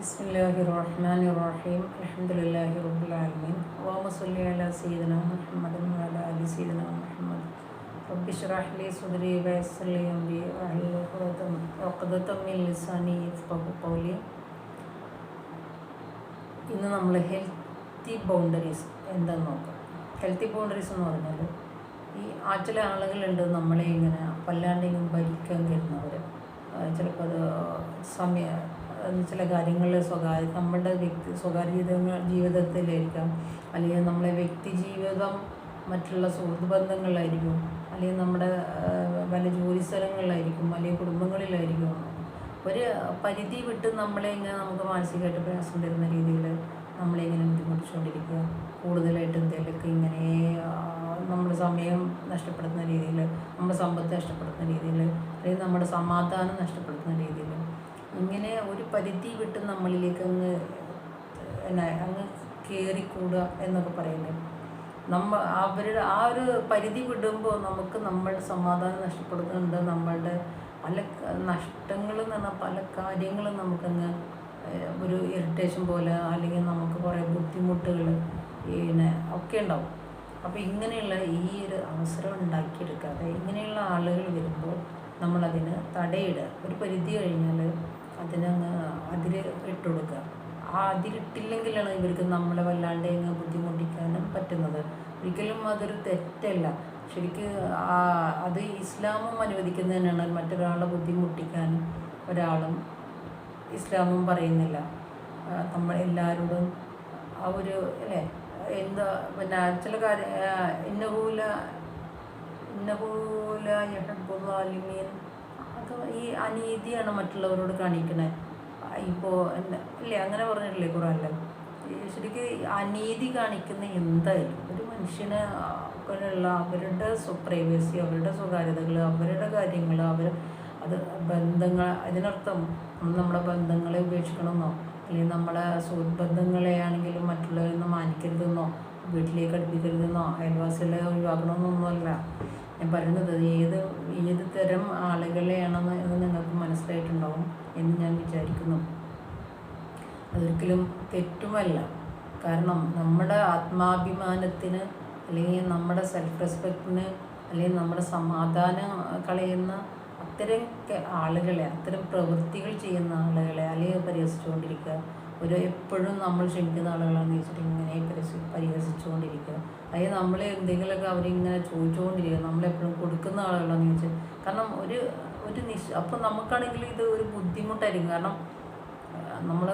بسم الله الرحمن الرحيم الحمد لله رب العالمين اللهم صل على سيدنا محمد وعلى ال سيدنا محمد رب اشرح لي صدري ويسر لي امري واحلل عقدة من لساني يفقهوا قولي ഇന്ന് നമ്മൾ healthy boundaries എന്താന്ന് നോക്കാം ഹെൽത്തി ബൗണ്ടറീസ് എന്ന് പറഞ്ഞാൽ ഈ ആ ചില ആളുകളുണ്ട് നമ്മളെ ഇങ്ങനെ വല്ലാണ്ട് ഇങ്ങനെ ഭരിക്കാൻ കരുതുന്നവർ ചിലപ്പോൾ അത് സമയ ചില കാര്യങ്ങളിൽ സ്വകാര്യ നമ്മുടെ വ്യക്തി സ്വകാര്യ ജീവിതങ്ങൾ ജീവിതത്തിലായിരിക്കാം. അല്ലെങ്കിൽ നമ്മളെ വ്യക്തി ജീവിതം മറ്റുള്ള സുഹൃത്ത് ബന്ധങ്ങളിലായിരിക്കും അല്ലെങ്കിൽ നമ്മുടെ പല ജോലി സ്ഥലങ്ങളിലായിരിക്കും. അല്ലെങ്കിൽ കുടുംബങ്ങളിലായിരിക്കും. ഒരു പരിധി വിട്ട് നമ്മളെ ഇങ്ങനെ നമുക്ക് മാനസികമായിട്ട് പ്രയാസം തരുന്ന രീതിയിൽ നമ്മളെ ഇങ്ങനെ ബുദ്ധിമുട്ടിച്ചുകൊണ്ടിരിക്കുക കൂടുതലായിട്ട് എന്തെങ്കിലുമൊക്കെ ഇങ്ങനെ നമ്മുടെ സമയം നഷ്ടപ്പെടുത്തുന്ന രീതിയിൽ നമ്മുടെ സമ്പത്ത് നഷ്ടപ്പെടുത്തുന്ന രീതിയിൽ അല്ലെങ്കിൽ നമ്മുടെ സമാധാനം നഷ്ടപ്പെടുത്തുന്ന രീതിയിൽ ഇങ്ങനെ ഒരു പരിധി വിട്ട് നമ്മളിലേക്ക് അങ്ങ് എന്നാ അങ്ങ് കയറിക്കൂടുക എന്നൊക്കെ പറയുന്നത്. നമ്മ അവരുടെ ആ ഒരു പരിധി വിടുമ്പോൾ നമുക്ക് നമ്മളുടെ സമാധാനം നഷ്ടപ്പെടുന്നുണ്ട്. നമ്മളുടെ പല നഷ്ടങ്ങൾ എന്ന് പറഞ്ഞാൽ പല കാര്യങ്ങളും നമുക്കങ്ങ് ഒരു ഇറിറ്റേഷൻ പോലെ അല്ലെങ്കിൽ നമുക്ക് കുറേ ബുദ്ധിമുട്ടുകൾ പിന്നെ ഒക്കെ ഉണ്ടാവും. അപ്പോൾ ഇങ്ങനെയുള്ള ഈ ഒരു അവസരം ഉണ്ടാക്കിയെടുക്കാതെ ഇങ്ങനെയുള്ള ആളുകൾ വരുമ്പോൾ നമ്മളതിന് തടയിടുക. ഒരു പരിധി കഴിഞ്ഞാൽ അതിനങ്ങ് അതിൽ ഇട്ട് കൊടുക്കുക. ആ അതിലിട്ടില്ലെങ്കിലാണ് ഇവർക്ക് നമ്മളെ വല്ലാണ്ട് അങ്ങ് ബുദ്ധിമുട്ടിക്കാനും പറ്റുന്നത്. ഒരിക്കലും അതൊരു തെറ്റല്ല. ശരിക്കും ആ അത് ഇസ്ലാമും അനുവദിക്കുന്നത് തന്നെയാണ്. മറ്റൊരാളെ ബുദ്ധിമുട്ടിക്കാൻ ഒരാളും ഇസ്ലാമും പറയുന്നില്ല. നമ്മൾ എല്ലാവരോടും ആ ഒരു അല്ലേ? എന്താ പിന്നെ ചില കാര്യം ഇന്നഹൂല ഇന്നഹൂല യഹബുല്ലാലിമീൻ അത് ഈ അനീതിയാണ് മറ്റുള്ളവരോട് കാണിക്കണേ? ഇപ്പോൾ ഇല്ലേ? അങ്ങനെ പറഞ്ഞിട്ടില്ലേ ഖുറാനിൽ ശരിക്കും അനീതി കാണിക്കുന്ന എന്തായാലും ഒരു മനുഷ്യന് ഉള്ള അവരുടെ പ്രൈവസി അവരുടെ സ്വകാര്യതകൾ അവരുടെ കാര്യങ്ങൾ അവർ അത് ബന്ധങ്ങൾ അതിനർത്ഥം നമ്മുടെ ബന്ധങ്ങളെ ഉപേക്ഷിക്കണമെന്നോ അല്ലെങ്കിൽ നമ്മുടെ സുബന്ധങ്ങളെ ബന്ധങ്ങളെ ആണെങ്കിലും മറ്റുള്ളവരിൽ നിന്ന് മാനിക്കരുതെന്നോ വീട്ടിലേക്ക് അടുപ്പിക്കരുതെന്നോ അയൽവാസികളെ ഒഴിവാക്കണമെന്നൊന്നുമല്ല. ഞാൻ പറയുന്നത് ഏത് ഏത് തരം ആളുകളെയാണെന്ന് എന്ന് നിങ്ങൾക്ക് മനസ്സിലായിട്ടുണ്ടാവും എന്ന് ഞാൻ വിചാരിക്കുന്നു. അതൊരിക്കലും തെറ്റുമല്ല. കാരണം നമ്മുടെ ആത്മാഭിമാനത്തിന് അല്ലെങ്കിൽ നമ്മുടെ സെൽഫ് റെസ്പെക്റ്റിന് അല്ലെങ്കിൽ നമ്മുടെ സമാധാനം കളയുന്ന അത്തരം ആളുകളെ അത്തരം പ്രവൃത്തികൾ ചെയ്യുന്ന ആളുകളെ അല്ലെങ്കിൽ പരിഹസിച്ചുകൊണ്ടിരിക്കുക. ഒരു എപ്പോഴും നമ്മൾ ക്ഷമിക്കുന്ന ആളുകളാണെന്ന് വെച്ചിട്ട് ഇങ്ങനെ പരിശ പരിഹസിച്ചുകൊണ്ടിരിക്കുക. അതായത് നമ്മൾ എന്തെങ്കിലുമൊക്കെ അവരിങ്ങനെ ചോദിച്ചുകൊണ്ടിരിക്കുക. നമ്മളെപ്പോഴും കൊടുക്കുന്ന ആളുകളാണെന്ന് ചോദിച്ചാൽ കാരണം ഒരു ഒരു നിശ അപ്പം നമുക്കാണെങ്കിൽ ഇത് ഒരു ബുദ്ധിമുട്ടായിരിക്കും. കാരണം നമ്മൾ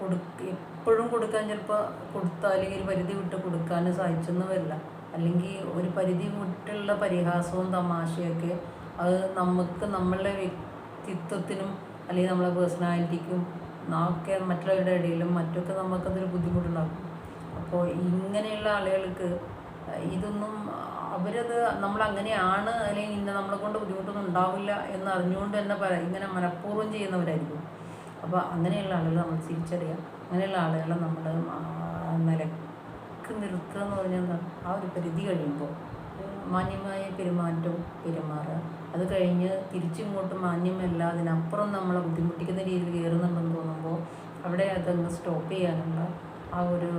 കൊടു എപ്പോഴും കൊടുക്കാൻ ചിലപ്പോൾ കൊടുത്താൽ അല്ലെങ്കിൽ ഒരു പരിധി വിട്ട് കൊടുക്കാൻ സാധിച്ചെന്ന് വരില്ല. അല്ലെങ്കിൽ ഒരു പരിധി വിട്ടുള്ള പരിഹാസവും തമാശയൊക്കെ അത് നമുക്ക് നമ്മളുടെ വ്യക്തിത്വത്തിനും അല്ലെങ്കിൽ നമ്മളെ പേഴ്സണാലിറ്റിക്കും ഒക്കെ മറ്റുള്ളവരുടെ ഇടയിലും മറ്റൊക്കെ നമുക്കതൊരു ബുദ്ധിമുട്ടുണ്ടാക്കും. അപ്പോൾ ഇങ്ങനെയുള്ള ആളുകൾക്ക് ഇതൊന്നും അവരത് നമ്മൾ അങ്ങനെയാണ് അല്ലെങ്കിൽ ഇന്ന നമ്മളെ കൊണ്ട് ബുദ്ധിമുട്ടൊന്നും ഉണ്ടാവില്ല എന്ന് അറിഞ്ഞുകൊണ്ട് തന്നെ പല ഇങ്ങനെ മനഃപൂർവം ചെയ്യുന്നവരായിരിക്കും. അപ്പോൾ അങ്ങനെയുള്ള ആളുകൾ നമ്മൾ തിരിച്ചറിയാം. അങ്ങനെയുള്ള ആളുകളെ നമ്മൾ നിലയ്ക്ക് നിർത്തുക എന്ന് പറഞ്ഞാൽ ആ ഒരു പരിധി കഴിയുമ്പോൾ മാന്യമായ പെരുമാറ്റവും പെരുമാറുക. അത് കഴിഞ്ഞ് തിരിച്ചിങ്ങോട്ട് മാന്യമല്ല അതിനപ്പുറം നമ്മളെ ബുദ്ധിമുട്ടിക്കുന്ന രീതിയിൽ കയറുന്നുണ്ടെന്ന് തോന്നുമ്പോൾ അവിടെ അതങ്ങ് സ്റ്റോപ്പ് ചെയ്യാനുള്ള ആ ഒരു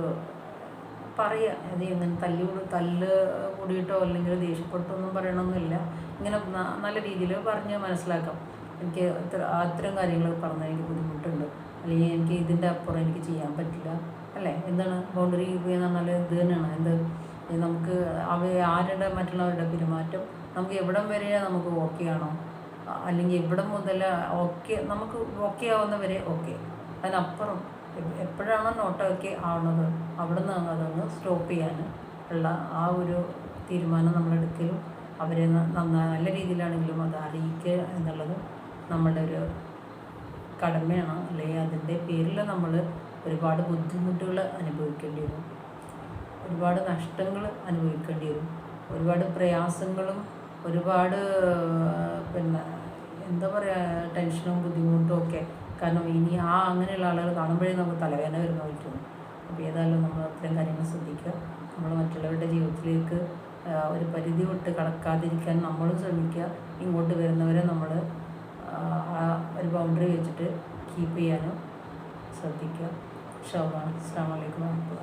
പറയുക. അത് എങ്ങനെ തല്ലി തല്ല് കൂടിയിട്ടോ അല്ലെങ്കിൽ ദേഷ്യപ്പെട്ടോ ഒന്നും പറയണമെന്നില്ല ഇങ്ങനെ നല്ല രീതിയിൽ പറഞ്ഞ് മനസ്സിലാക്കാം. എനിക്ക് ഇത്ര അത്തരം കാര്യങ്ങൾ പറഞ്ഞാൽ എനിക്ക് ബുദ്ധിമുട്ടുണ്ട്. അല്ലെങ്കിൽ എനിക്ക് ഇതിന്റെ അപ്പുറം എനിക്ക് ചെയ്യാൻ പറ്റില്ല. അല്ലേ? എന്താണ്? ബൗണ്ടറി എന്ന് പറഞ്ഞാൽ ഇത് തന്നെയാണ്. എന്ത്? നമുക്ക് അവ ആരുടെ മറ്റുള്ളവരുടെ പെരുമാറ്റം നമുക്ക് എവിടം വരെ നമുക്ക് ഓക്കെ ആണോ? അല്ലെങ്കിൽ എവിടെ മുതൽ ഓക്കെ നമുക്ക് ഓക്കെ ആവുന്നവരെ ഓക്കെ അതിനപ്പുറം എപ്പോഴാണോ നോട്ട് ഓക്കെ ആവുന്നത് അവിടെ നിന്ന് അതൊന്ന് സ്റ്റോപ്പ് ചെയ്യാൻ ഉള്ള ആ ഒരു തീരുമാനം നമ്മളെടുക്കലും അവരെ നല്ല രീതിയിലാണെങ്കിലും അത് അറിയിക്കുക എന്നുള്ളത് നമ്മളുടെ ഒരു കടമയാണ്. അല്ലെങ്കിൽ അതിന്റെ പേരിൽ നമ്മൾ ഒരുപാട് ബുദ്ധിമുട്ടുകൾ അനുഭവിക്കേണ്ടി വരും. ഒരുപാട് നഷ്ടങ്ങൾ അനുഭവിക്കേണ്ടി വരും. ഒരുപാട് പ്രയാസങ്ങളും ഒരുപാട് പിന്നെ എന്താ പറയുക ടെൻഷനും ബുദ്ധിമുട്ടും ഒക്കെ. കാരണം ഇനി ആ അങ്ങനെയുള്ള ആളുകൾ കാണുമ്പോഴേ നമുക്ക് തലവേദന വരുന്ന പറ്റുന്നു അപ്പോൾ ഏതായാലും നമ്മൾ അത്തരം കാര്യങ്ങൾ ശ്രദ്ധിക്കുക. നമ്മൾ മറ്റുള്ളവരുടെ ജീവിതത്തിലേക്ക് ഒരു പരിധി വിട്ട് കടക്കാതിരിക്കാൻ നമ്മളും ശ്രമിക്കുക. ഇങ്ങോട്ട് വരുന്നവരെ നമ്മൾ ഒരു ബൗണ്ടറി വെച്ചിട്ട് കീപ്പ് ചെയ്യാനും ശ്രദ്ധിക്കുക. ഷാബാണ് അസ്സാം വലൈക്കും വാഹമത്തുള്ള